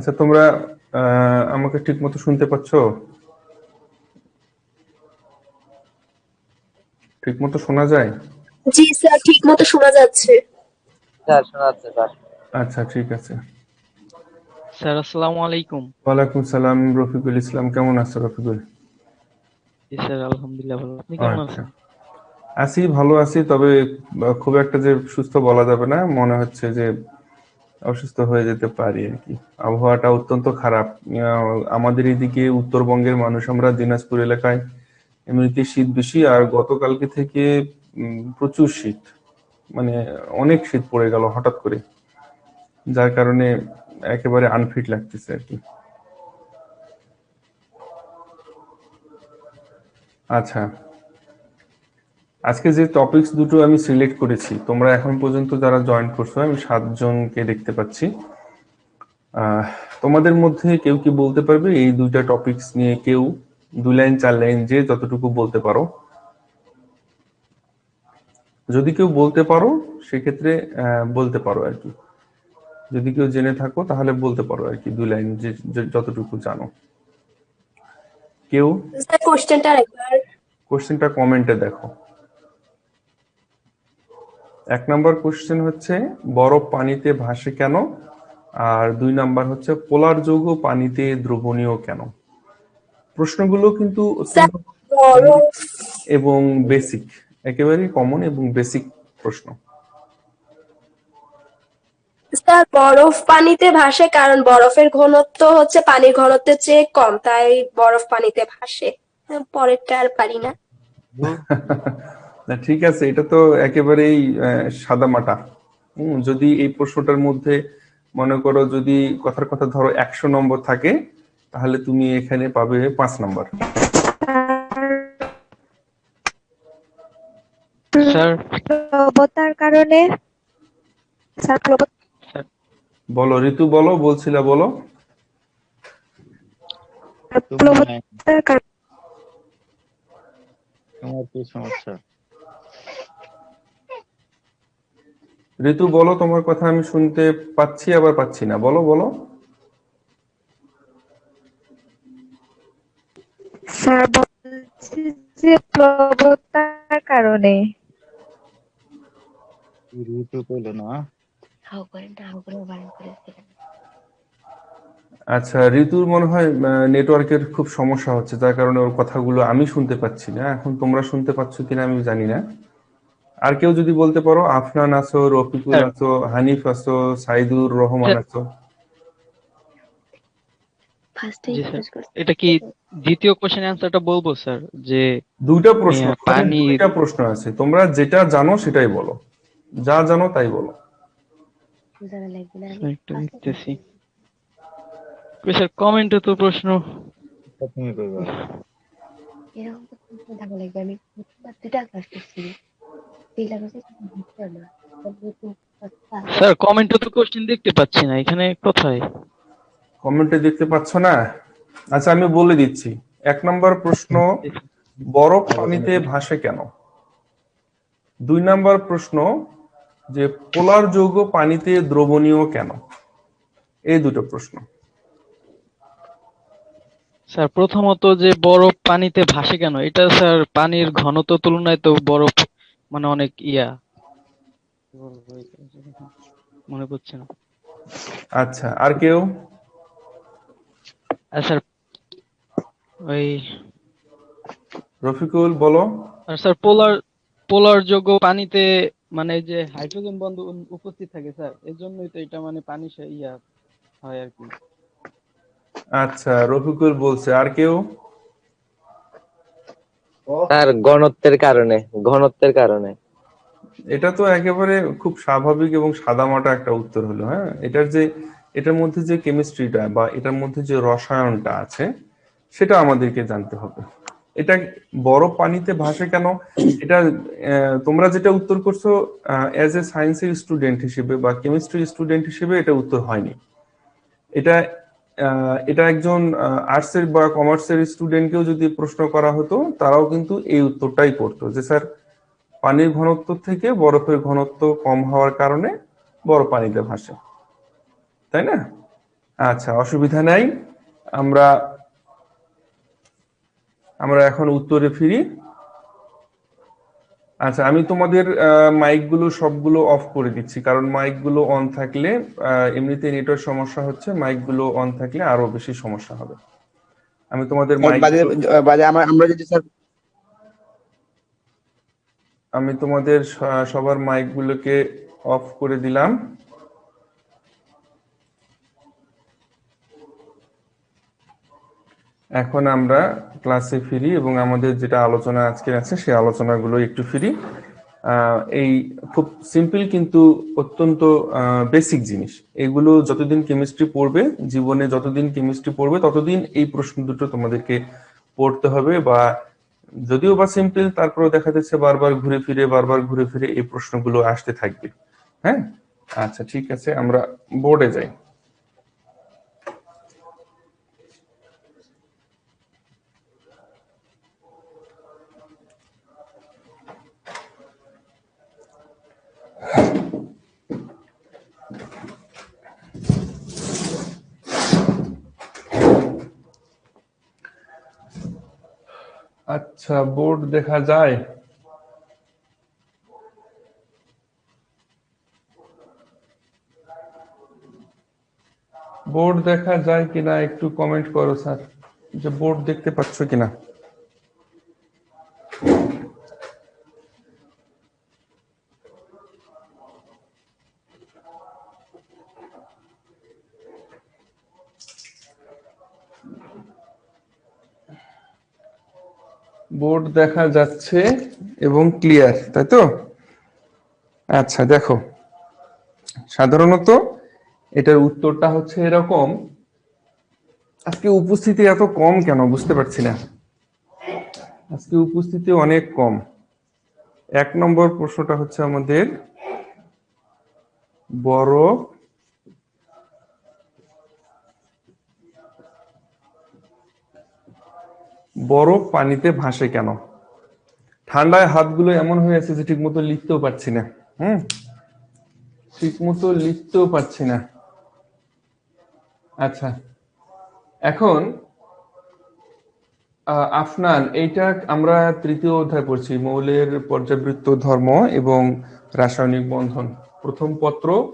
আচ্ছা তোমরা আহ, আমাকে ঠিক মতো শুনতে পাচ্ছ? ঠিক মতো শোনা যায়? জি স্যার ঠিক মতো শোনা যাচ্ছে। স্যার শোনা যাচ্ছে স্যার। আচ্ছা ঠিক আছে। স্যার আসসালামু আলাইকুম। ওয়ালাইকুম সালাম রফিকুল ইসলাম। কেমন আছো রফিকুল? জি স্যার আলহামদুলিল্লাহ ভালো। আপনি কেমন আচ্ছা। আছেন? আছি ভালো আছি তবে খুব একটা যে সুস্থ বলা যাবে না। মনে হচ্ছে যে অসুস্থ হয়ে যেতে পারি আর কি। আবহাওয়াটা অত্যন্ত খারাপ। আমাদের এদিকে উত্তরবঙ্গের মানুষ, আমরা দিনাজপুর এলাকায় এমনিতে শীত বেশি, আর গতকালকে থেকে প্রচুর শীত। মানে অনেক শীত পড়ে গেল হঠাৎ করে। যার কারণে একেবারে আনফিট লাগতেছে আর কি। আচ্ছা। আজকে যে টপিকস দুটো আমি সিলেক্ট করেছি তোমরা এখন পর্যন্ত যারা জয়েন করছ আমি সাতজনকে দেখতে পাচ্ছি। তোমাদের মধ্যে কেউ কি বলতে পারবে? এই দুইটা টপিকস নিয়ে কেউ দুই লাইন চার লাইন যে যতটুকু বলতে পারো। যদি কেউ বলতে পারো সেক্ষেত্রে বলতে পারো আর কি। যদি কেউ জেনে থাকো তাহলে বলতে পারো আর কি দুই লাইন যে যতটুকু জানো। কেউ? কোশ্চেনটা একবার কোশ্চেনটা কমেন্টে দেখো। এক নম্বর কোশ্চেন হচ্ছে বরফ পানিতে ভাসে কেন? আর দুই নাম্বার হচ্ছে পোলার যৌগ পানিতে দ্রবণীয় কেন? প্রশ্নগুলো কিন্তু বরফ। এবং বেসিক একেবারেই কমন এবং বেসিক প্রশ্ন। স্যার বরফ পানিতে ভাসে কারণ বরফের ঘনত্ব হচ্ছে পানির ঘনত্বের চেয়ে কম তাই বরফ পানিতে ভাসে। পরেরটা আর পারি না। না ঠিক আছে এটা তো একেবারেই সাদা মাটা। যদি এই প্রশ্নটার মধ্যে মনে করো যদি কথার কথা ধরো একশো নম্বর থাকে তাহলে তুমি এখানে পাবে পাঁচ নম্বর। প্রবতার কারণে বলো ঋতু বলো বলছিলা বলো। তোমার কি সমস্যা ঋতু বলো তোমার কথা আমি শুনতে পাচ্ছি আবার পাচ্ছি না। বলো বলো। স্যার বলছি যে প্রবতার কারণে। ঋতু পেল না। আচ্ছা ঋতুর মনে হয় নেটওয়ার্কের খুব সমস্যা হচ্ছে তার কারণে ওর কথাগুলো আমি শুনতে পাচ্ছি না। এখন তোমরা শুনতে পাচ্ছ কিনা আমি জানি না। আর কেউ যদি বলতে পারো আফনান আছো রফিকুল হ্যাঁ। আছো হানিফ আছো সাইদুর রহমান হ্যাঁ। আছো। এটা কি দ্বিতীয় কোশ্চেন অ্যান্সারটা বলব স্যার? যে দুইটা প্রশ্ন হ্যাঁ, পানি- দুইটা প্রশ্ন আছে। তোমরা যেটা জানো সেটাই বলো। যা জানো তাই বলো। স্যার, একটু দেখতেছি কই স্যার কমেন্টে তো প্রশ্ন। তা তুমি করবা স্যার কমেন্টে তো কোশ্চেন দেখতে পাচ্ছি না এখানে কোথায়? কমেন্টে দেখতে পাচ্ছ না? আচ্ছা আমি বলে দিচ্ছি। এক নম্বর প্রশ্ন বরফ পানিতে ভাসে কেন? দুই নম্বর প্রশ্ন যে পোলার যৌগ পানিতে দ্রবণীয় কেন? এই দুটো প্রশ্ন। স্যার প্রথমত যে বরফ পানিতে ভাসে কেন? এটা স্যার পানির ঘনত্ব তুলনায় তো বরফ মানে অনেক ইয়া। মনে পড়ছে না। আচ্ছা আর কেউ? স্যার ওই রফিকুল বলো। আর স্যার পোলার পোলার যোগ্য পানিতে মানে যে হাইড্রোজেন বন্ধু উপস্থিত থাকে স্যার এর জন্যই তো এটা মানে পানি সে- ইয়া হয় আর কি। আচ্ছা রফিকুল বলছে আর কেউ? স্যার ঘনত্বের কারণে ঘনত্বের কারণে। এটা তো একেবারে খুব স্বাভাবিক এবং সাদামাটা একটা উত্তর হলো হ্যাঁ? এটার যে এটার মধ্যে যে কেমিস্ট্রিটা বা এটার মধ্যে যে রসায়নটা আছে সেটা আমাদেরকে জানতে হবে। এটা বড় পানিতে ভাসে কেন? এটা আহ, তোমরা যেটা উত্তর করছ অ্যাজ এ সায়েন্সের স্টুডেন্ট হিসেবে বা কেমিস্ট্রি স্টুডেন্ট হিসেবে এটা উত্তর হয়নি। এটা এটা একজন আর্টসের বা কমার্সের স্টুডেন্টকেও যদি প্রশ্ন করা হতো, তারাও কিন্তু এই উত্তরটাই করতো যে, স্যার, পানির ঘনত্ব থেকে বরফের ঘনত্ব কম হওয়ার কারণে বরফ পানিতে ভাসে। তাই না? আচ্ছা অসুবিধা নাই। আমরা আমরা এখন উত্তরে ফিরি। আচ্ছা আমি তোমাদের মাইকগুলো সবগুলো অফ করে দিচ্ছি কারণ মাইকগুলো অন থাকলে এমনিতে নেটওয়ার্ক সমস্যা হচ্ছে মাইকগুলো অন থাকলে আরও বেশি সমস্যা হবে। আমি তোমাদের মাইক আমরা যদি স্যার আমি তোমাদের সবার মাইকগুলোকে অফ করে দিলাম। এখন আমরা ক্লাসে ফিরি এবং আমাদের যেটা আলোচনা আজকে আছে, সেই আলোচনাগুলো একটু ফিরি। এই খুব সিম্পল কিন্তু অত্যন্ত বেসিক জিনিস। এগুলো যতদিন কেমিস্ট্রি পড়বে, জীবনে যতদিন কেমিস্ট্রি পড়বে, ততদিন এই প্রশ্ন দুটো তোমাদেরকে পড়তে হবে বা যদিও বা সিম্পল তারপরেও দেখা যাচ্ছে বারবার ঘুরে ফিরে, বারবার ঘুরে ফিরে এই প্রশ্নগুলো আসতে থাকবে। হ্যাঁ? আচ্ছা ঠিক আছে, আমরা বোর্ডে যাই। আচ্ছা বোর্ড দেখা যায়। বোর্ড দেখা যায় কিনা একটু কমেন্ট করো, স্যার। যে বোর্ড দেখতে পাচ্ছ কিনা? বোর্ড দেখা যাচ্ছে এবং ক্লিয়ার, তাই তো? আচ্ছা দেখো। সাধারণত এটার উত্তরটা হচ্ছে এরকম। আজকে উপস্থিতি এত কম কেন? বুঝতে পারছি না। আজকে উপস্থিতি অনেক কম। এক নম্বর প্রশ্নটা হচ্ছে আমাদের বরফ বরফ পানিতে ভাসে কেন? ঠান্ডায় হাতগুলো এমন হয়ে আছে যে ঠিক মতো লিখতেও পারছি না। হুম? ঠিক মতো লিখতেও পারছি না। আচ্ছা এখন আফনান, এইটা আমরা তৃতীয় অধ্যায় পড়ছি, মৌলের পর্যাবৃত্ত ধর্ম এবং রাসায়নিক বন্ধন। প্রথম পত্র,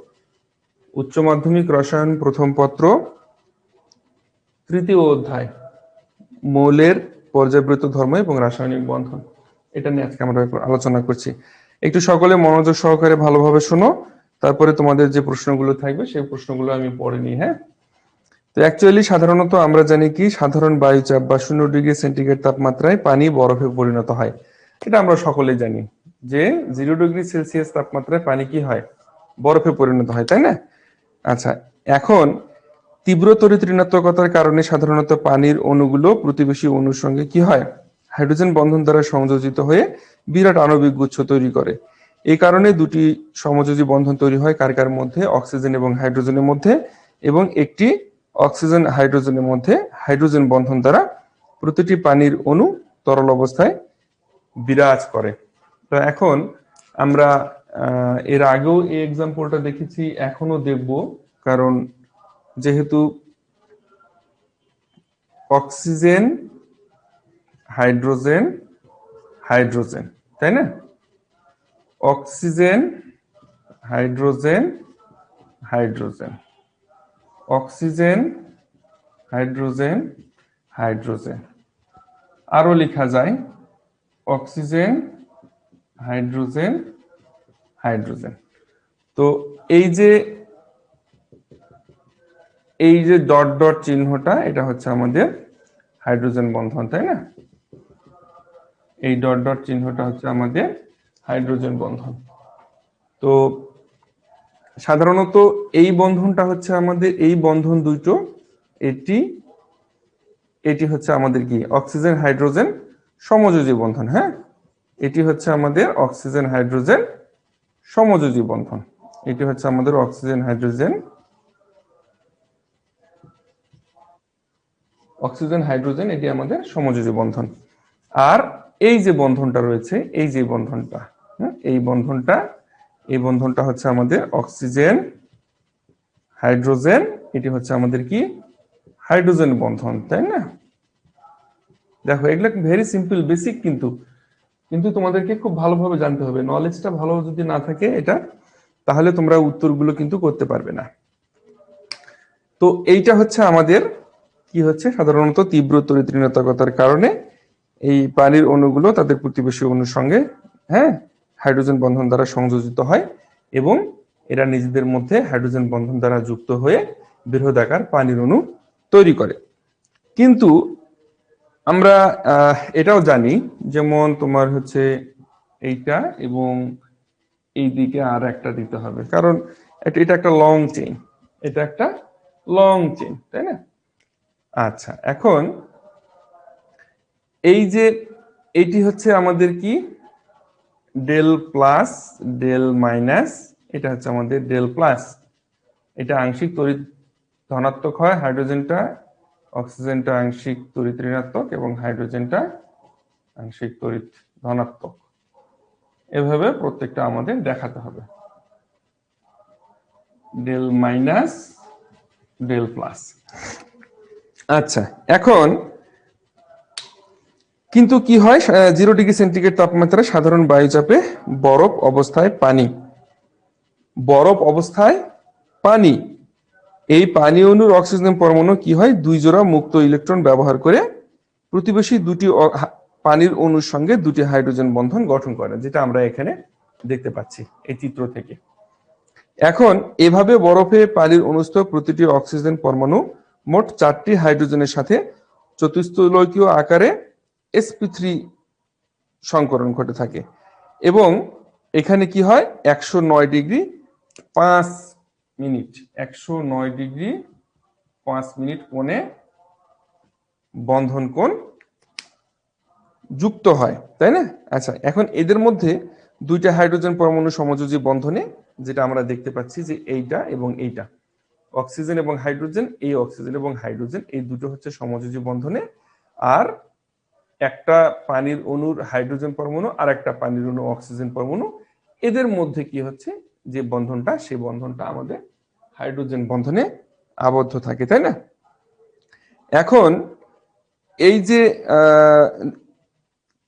উচ্চ মাধ্যমিক রসায়ন প্রথম পত্র, তৃতীয় অধ্যায়, মৌলের পর্যাবৃত্ত ধর্ম এবং রাসায়নিক বন্ধন। এটা নিয়ে আজকে আমরা আলোচনা করছি। একটু সকলে মনোযোগ সহকারে ভালোভাবে শোনো। তারপরে তোমাদের যে প্রশ্নগুলো থাকবে, সেই প্রশ্নগুলো আমি পড়ে নিই হ্যাঁ? তো অ্যাকচুয়ালি সাধারণত আমরা জানি কি, সাধারণ বায়ুচাপ বা শূন্য ডিগ্রি সেন্টিগ্রেড তাপমাত্রায় পানি বরফে পরিণত হয়। এটা আমরা সকলেই জানি যে জিরো ডিগ্রি সেলসিয়াস তাপমাত্রায় পানি কি হয়? বরফে পরিণত হয়, তাই না? আচ্ছা এখন তীব্র তড়িৎ ঋণাত্মকতার কারণে সাধারণত পানির অণুগুলো প্রতিবেশী অণুর সঙ্গে কি হয়? হাইড্রোজেন বন্ধন দ্বারা সংযোজিত হয়ে বিরাট আণবিক গুচ্ছ তৈরি করে। এই কারণে দুটি সমযোজী বন্ধন তৈরি হয় কার কার মধ্যে? অক্সিজেন এবং হাইড্রোজেনের মধ্যে এবং একটি অক্সিজেন হাইড্রোজেনের মধ্যে হাইড্রোজেন বন্ধন দ্বারা প্রতিটি পানির অণু তরল অবস্থায় বিরাজ করে। তো এখন আমরা এর আগেও এই এক্সাম্পলটা দেখেছি এখনও দেখব। কারণ যেহেতু অক্সিজেন, হাইড্রোজেন হাইড্রোজেন, তাই না? Oxygen, hydrogen hydrogen. Oxygen, hydrogen hydrogen. আরও লেখা যায়, অক্সিজেন, হাইড্রোজেন হাইড্রোজেন। তো এই যে এই যে ডট ডট চিহ্নটা, এটা হচ্ছে আমাদের হাইড্রোজেন বন্ধন, তাই না? এই ডট ডট চিহ্নটা হচ্ছে আমাদের হাইড্রোজেন বন্ধন। তো সাধারণত এই বন্ধনটা হচ্ছে আমাদের, এই বন্ধন দুটো, এটি এটি হচ্ছে আমাদের কি? অক্সিজেন হাইড্রোজেন সমযোজী বন্ধন হ্যাঁ? এটি হচ্ছে আমাদের অক্সিজেন হাইড্রোজেন সমযোজী বন্ধন। এটি হচ্ছে আমাদের অক্সিজেন হাইড্রোজেন অক্সিজেন হাইড্রোজেন এটি আমাদের সমযোজী বন্ধন। আর এই যে বন্ধনটা রয়েছে এই যে বন্ধনটা হ্যাঁ, এই বন্ধনটা এই বন্ধনটা হচ্ছে আমাদের অক্সিজেন হাইড্রোজেন এটি হচ্ছে আমাদের কি? হাইড্রোজেন বন্ধন তাই না? দেখো এগুলো ভেরি সিম্পল বেসিক কিন্তু। কিন্তু তোমাদেরকে খুব ভালোভাবে জানতে হবে। নলেজটা ভালো যদি না থাকে এটা তাহলে তোমরা উত্তরগুলো কিন্তু করতে পারবে না। তো এইটা হচ্ছে আমাদের কি হচ্ছে? সাধারণত তীব্র তরিত্রিণতাকতার কারণে এই পানির অণুগুলো তাদের প্রতিবেশী অণুর সঙ্গে হ্যাঁ হাইড্রোজেন বন্ধন দ্বারা সংযোজিত হয় এবং এরা নিজেদের মধ্যে হাইড্রোজেন বন্ধন দ্বারা যুক্ত হয়ে বৃহদাকার পানির অণু তৈরি করে। কিন্তু আমরা এটাও জানি, যেমন তোমার হচ্ছে এইটা এবং এই দিকে আর একটা দিতে হবে। কারণ এটা একটা লং চেইন এটা একটা লং চেইন তাই না? আচ্ছা এখন এই যে এটি হচ্ছে আমাদের কি? ডেল প্লাস, ডেল মাইনাস, এটা হচ্ছে আমাদের ডেল প্লাস। এটা আংশিক তড়িৎ ধনাত্মক হয়, হাইড্রোজেনটা অক্সিজেনটা আংশিক তড়িৎ ঋণাত্মক এবং হাইড্রোজেনটা আংশিক তড়িৎ ধনাত্মক। এভাবে প্রত্যেকটা আমাদের দেখাতে হবে। Del minus, del plus. আচ্ছা এখন কিন্তু কি হয়? জিরো ডিগ্রি সেন্টিগ্রেড তাপমাত্রায় সাধারণ বায়ুচাপে বরফ অবস্থায় পানি। বরফ অবস্থায় পানি। এই পানি অণুর অক্সিজেন পরমাণু কি হয়? দুই জোড়া মুক্ত ইলেকট্রন ব্যবহার করে প্রতিবেশী দুটি পানির অণুর সঙ্গে দুটি হাইড্রোজেন বন্ধন গঠন করে, যেটা আমরা এখানে দেখতে পাচ্ছি এই চিত্র থেকে। এখন, এভাবে বরফে পানির অনুস্থ প্রতিটি অক্সিজেন পরমাণু মোট চারটি হাইড্রোজেনের সাথে চতুস্থলকীয় আকারে sp3 থ্রি সংকরণ ঘটে থাকে। এবং এখানে কি হয়? একশো নয় ডিগ্রি পাঁচ মিনিট। একশো নয় ডিগ্রি পাঁচ মিনিট কোণে বন্ধন কোণ যুক্ত হয়, তাই না? আচ্ছা এখন এদের মধ্যে দুইটা হাইড্রোজেন পরমাণু সমযোজী বন্ধনে যেটা আমরা দেখতে পাচ্ছি যে এইটা এবং এইটা। অক্সিজেন এবং হাইড্রোজেন, এই অক্সিজেন এবং হাইড্রোজেন, এই দুটো হচ্ছে সমযোজী বন্ধনে। আর একটা পানির অণুর হাইড্রোজেন পরমাণু, আর একটা পানির অণু অক্সিজেন পরমাণু। এদের মধ্যে কি হচ্ছে? যে বন্ধনটা, সেই বন্ধনটা আমাদের হাইড্রোজেন বন্ধনে আবদ্ধ থাকে, তাই না? এখন এই যে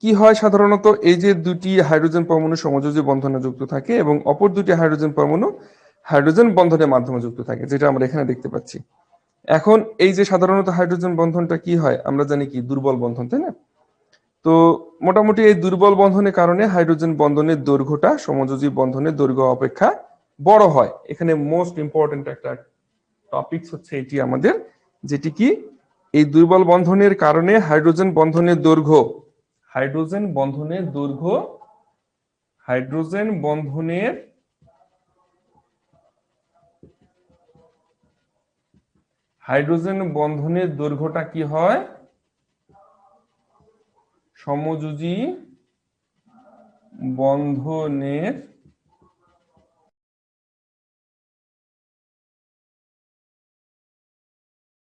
কি হয় সাধারণত? এই যে দুটি হাইড্রোজেন পরমাণু সমযোজী বন্ধনে যুক্ত থাকে এবং অপর দুটি হাইড্রোজেন পরমাণু হাইড্রোজেন বন্ধনের মাধ্যমে যুক্ত থাকে, যেটা আমরা এখানে দেখতে পাচ্ছি। এখন এই যে সাধারণত হাইড্রোজেন বন্ধনটা কি হয়, আমরা জানি কি, দুর্বল বন্ধন, তাই না? তো মোটামুটি এই দুর্বল বন্ধনের কারণে হাইড্রোজেন বন্ধনের দৈর্ঘ্যটা সমযোজী বন্ধনের দৈর্ঘ্য অপেক্ষা বড় হয়। এখানে মোস্ট ইম্পর্টেন্ট একটা টপিকস হচ্ছে এটি আমাদের, যেটি কি, এই দুর্বল বন্ধনের কারণে হাইড্রোজেন বন্ধনের দৈর্ঘ্য, হাইড্রোজেন বন্ধনের দৈর্ঘ্য, হাইড্রোজেন বন্ধনের হাইড্রোজেন বন্ধনের দৈর্ঘ্যটা কি হয়? সমযোজী বন্ধনের